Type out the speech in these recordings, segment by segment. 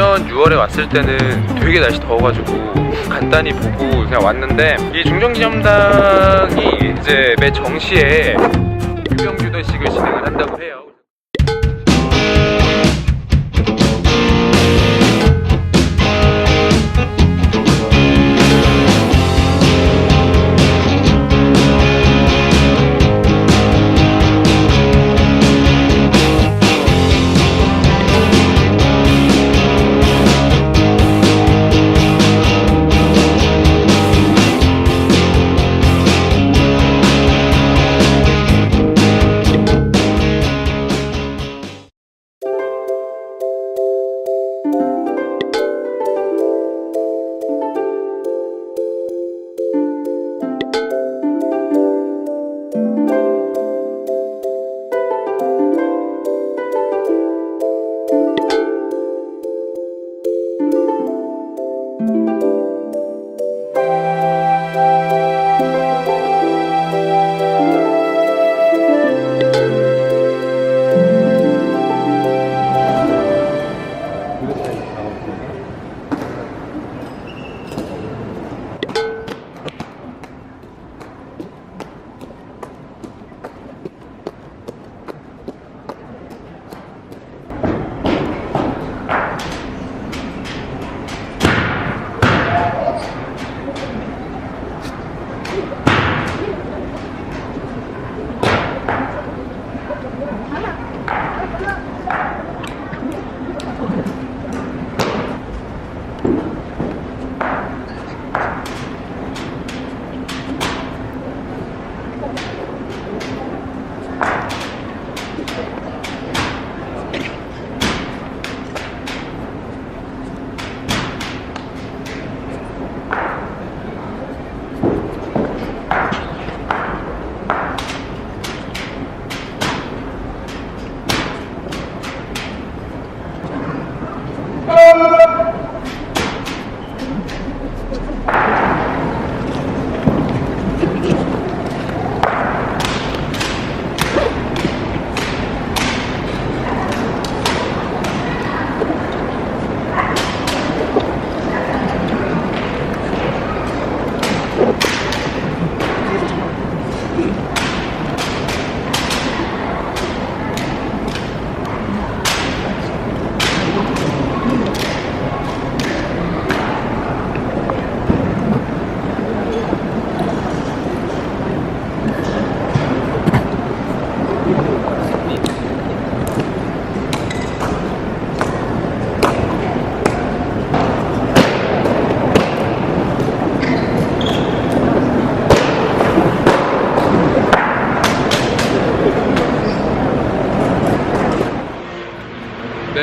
작년 6월에 왔을 때는 되게 날씨 더워가지고 간단히 보고 그냥 왔는데 이 중정기념당이 이제 매 정시에 유병유대식을 진행을 한다고 해요.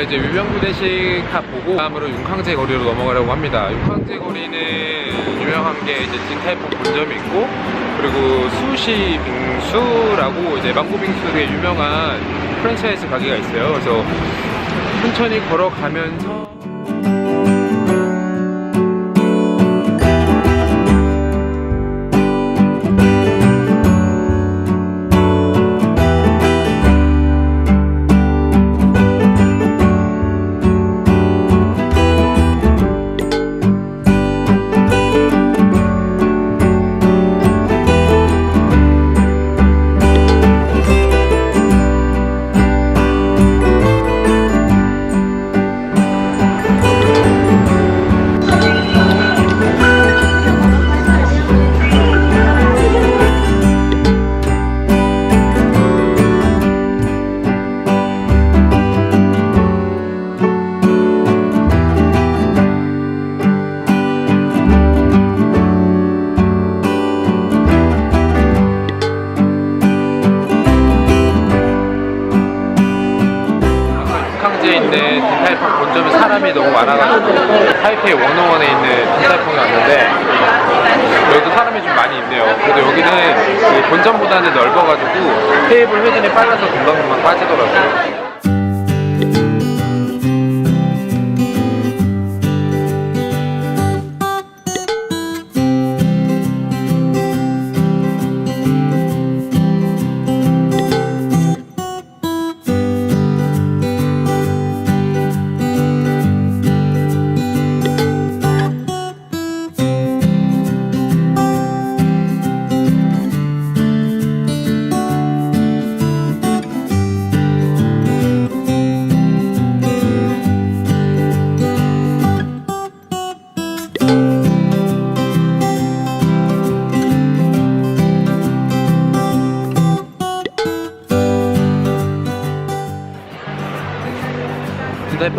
이제 유명부대식 다 보고 다음으로 윤캉제 거리로 넘어가려고 합니다. 윤캉제 거리는 유명한 게 이제 딘타이퐁 본점이 있고 그리고 수시 빙수라고 이제 망고 빙수의 유명한 프랜차이즈 가게가 있어요. 그래서 천천히 걸어가면서 있는 딘타이퐁 본점에 사람이 너무 많아가지고 타이페이 원어원에 있는 딘타이퐁에 왔는데 여기도 사람이 좀 많이 있네요. 그래도 여기는 그 본점보다는 넓어가지고 테이블 회전이 빨라서 금방금방 빠지더라고요.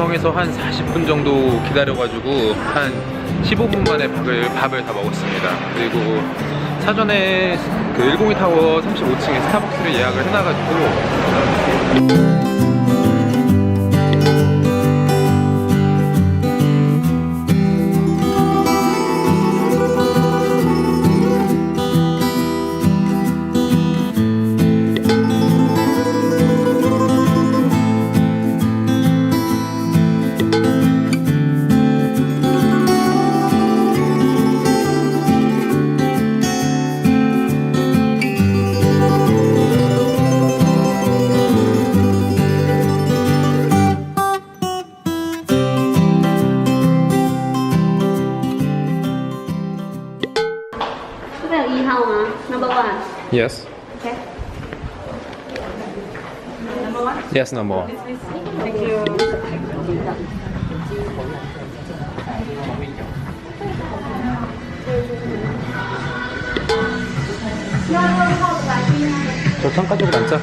방에서 한 40분 정도 기다려가지고 한 15분 만에 밥을, 밥을 다 먹었습니다. 그리고 사전에 그 102 타워 35층에 스타벅스를 예약을 해놔가지고 Yes. Okay. Yes, number one. Thank you. 저 창가 쪽으로 앉자.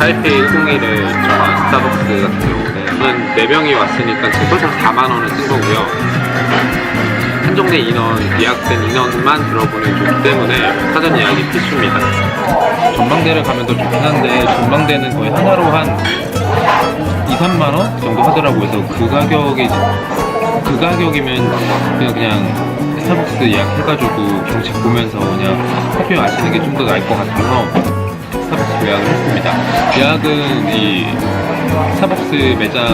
타이페이 101을 정한 스타벅스 같은 경우는 4명이 왔으니까 제 소상 4만원을 쓴 거고요. 한정된 인원, 예약된 인원만 들어보는 거기 때문에 사전 예약이 필수입니다. 전망대를 가면 더 좋긴 한데 전망대는 거의 하나로 한 2, 3만원 정도 하더라고요. 그래서 그 가격이 그 가격이면 그냥 그냥 스타벅스 예약해가지고 경치 보면서 그냥 커피 마시는 게 좀 더 나을 것 같아서 예약을 했습니다. 예약은 이 스타벅스 매장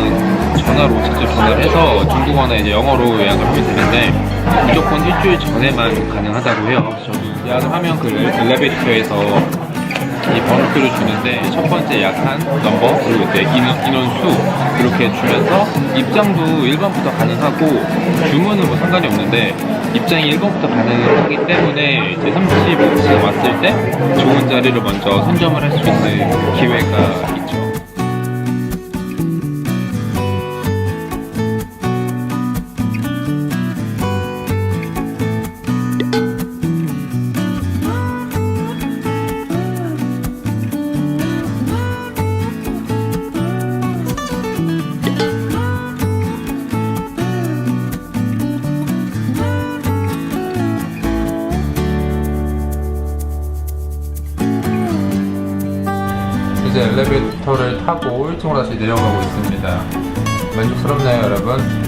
전화로 직접 전화를 해서 중국어나 이제 영어로 예약을 하면 되는데 무조건 일주일 전에만 가능하다고 해요. 저도 예약을 하면 그 엘리베이터에서 이 번호표를 주는데 첫 번째 예약한 넘버 그리고 이제 인원, 인원 수 이렇게 주면서 입장도 1번부터 가능하고 주문은 뭐 상관이 없는데 입장이 1번부터 가능하기 때문에 이제 35층 왔을 때 좋은 자리를 먼저 선점을 할 수 있는 기회가 있죠. 타고 1층으로 다시 내려가고 있습니다. 만족스럽나요, 여러분?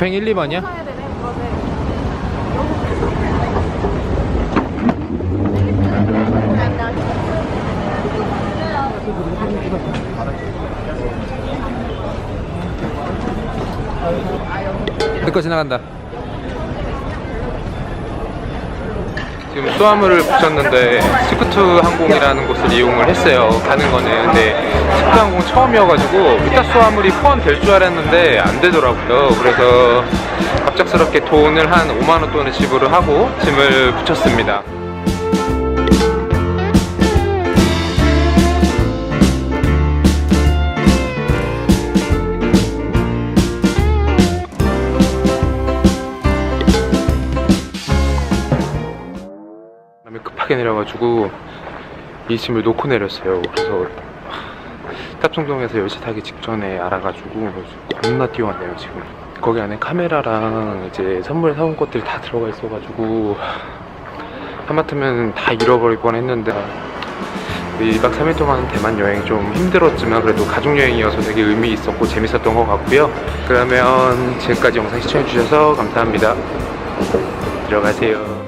급행 1, 2번이야? 내거 지나간다. 지금 수화물을 붙였는데 스쿠트 항공이라는 곳을 이용을 했어요. 가는 거는. 근데 스쿠트 항공 처음이어가지고 이따 수화물이 포함될 줄 알았는데 안 되더라고요. 그래서 갑작스럽게 돈을 한 5만 원 돈을 지불을 하고 짐을 붙였습니다. 급하게 내려가지고 이 짐을 놓고 내렸어요. 그래서 탑승동에서 열차 타기 직전에 알아가지고 겁나 뛰어왔네요 지금. 거기 안에 카메라랑 이제 선물 사온 것들이 다 들어가 있어가지고 하마터면 다 잃어버릴 뻔했는데 2박 3일 동안 대만 여행 좀 힘들었지만 그래도 가족 여행이어서 되게 의미 있었고 재밌었던 것 같고요. 그러면 지금까지 영상 시청해주셔서 감사합니다. 들어가세요.